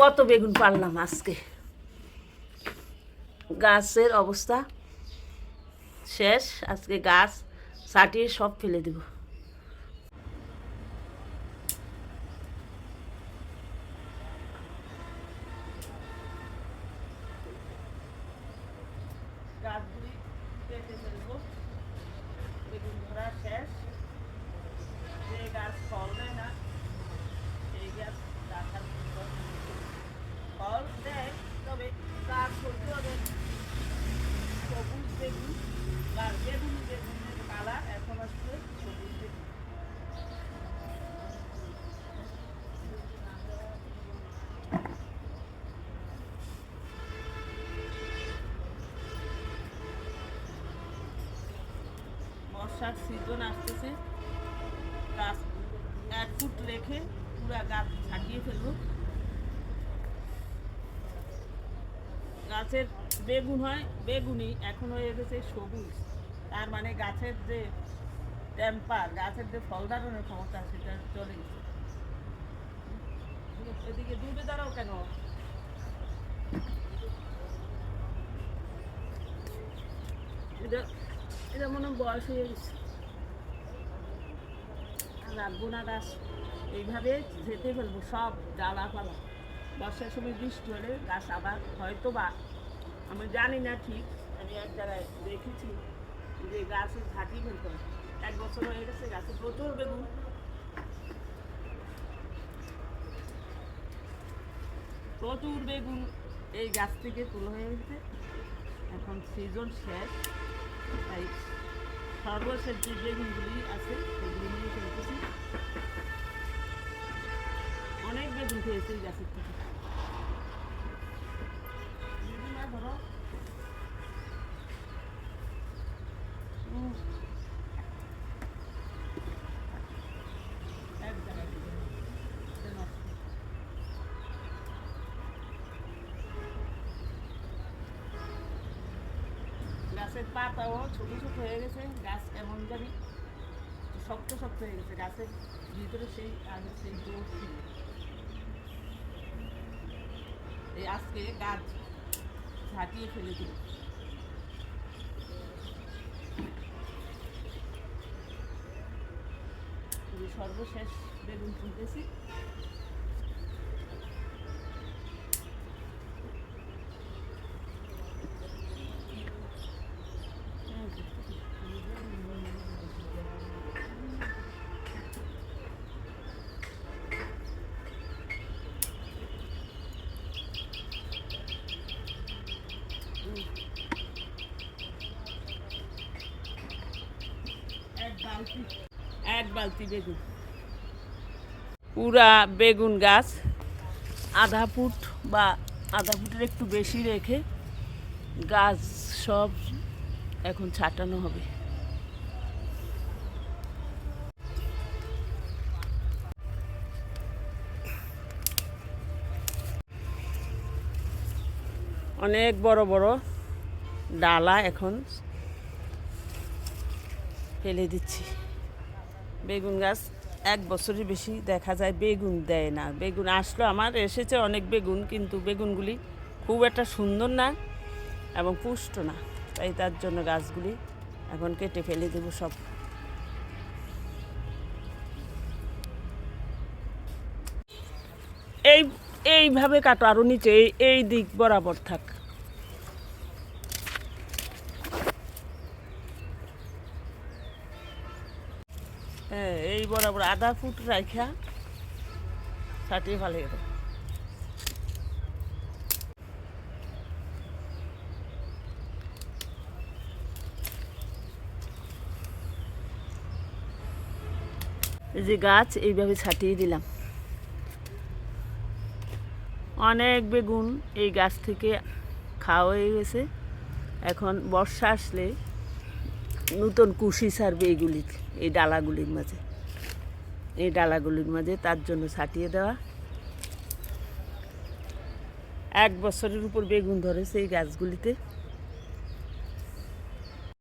কত বেগুন পারলাম আজকে? গাছের অবস্থা শেষ, আজকে গাছ সাটিয়ে সব ফেলে দেব। শেষ। গাছ ফল দেয় না সেই গাছ রাখার পরিবর্তে ফল দেয় তবে গাছ করতে হবে সবুজ বেগুন বা বেগুন বেগুনের কালার এখন আসছে সবুজ বেগুন বর্ষার সিজন আসতেছে। গাছ এক ফুট রেখে পুরা গাছ ছাটিয়ে ফেলব। গাছের বেগুন হয় বেগুনি এখন হয়ে গেছে সবুজ। তার মানে গাছের যে টেম্পার, গাছের যে ফল ধারণের ক্ষমতা, সেটা চলে গেছে। এদিকে দূরে দাঁড়াও কেন? এটা এটা মনে বয়স হয়ে গেছে। রাখব না গাছ এইভাবে যেতে ফেলব, সব ডালাপালা বর্ষার সময় বৃষ্টি হলে গাছ আবার হয়তো বা আমি জানি না ঠিক, আমি এক জায়গায় দেখেছি যে গাছের ঝাঁটি ফেলতে হয়। এক বছর হয়ে গেছে গাছে প্রচুর বেগুন। প্রচুর বেগুন এই গাছ থেকে তুলে হয়ে গেছে। এখন সিজন শেষ। তাই সর্বশেষ যে বেগুনগুলি আছে সেগুলি নিয়ে ফেলতেছি অনেক বেগুন খেয়েছি গাছের থেকে। ধরো উম। এক জায়গায় দিবে না। এটা নষ্ট। গাছের পাতাও ছোট ছোট হয়ে গেছে, গাছ এমন জানি শক্ত শক্ত হয়ে গেছে, গাছের ভিতরে সেই আগে সেই জোর ছিল। এই আজকে গাছ ঝাঁটিয়ে ফেলে দিল সর্বশেষ বেগুন তুলতেছি এক বালতি। বেগুন। পুরা বেগুন গাছ আধা ফুট বা আধা ফুটের একটু বেশি রেখে গাছ সব এখন ছাটানো হবে। অনেক বড় বড় ডালা এখন ফেলে দিচ্ছি। বেগুন গাছ এক বছরের বেশি দেখা যায় বেগুন দেয় না। বেগুন আসলো আমার, এসেছে অনেক বেগুন, কিন্তু বেগুনগুলি খুব একটা সুন্দর না এবং পুষ্ট না। তাই তার জন্য গাছগুলি এখন কেটে ফেলে দেবো সব। এইভাবে কাটো আরও নিচে এই দিক বরাবর থাক। হ্যাঁ এই বরাবর আধা ফুট রাখা ছাটিয়ে গেল। এই যে গাছ, এইভাবে ছাটিয়ে দিলাম। অনেক বেগুন এই গাছ থেকে খাওয়া হয়ে গেছে। এখন বর্ষা আসলে নতুন কুশি ছাড়বে এইগুলি এই ডালাগুলির মাঝে। এই ডালাগুলির মাঝে তার জন্য ছাটিয়ে দেওয়া। এক বছরের উপর বেগুন ধরেছে এই গাছগুলিতে।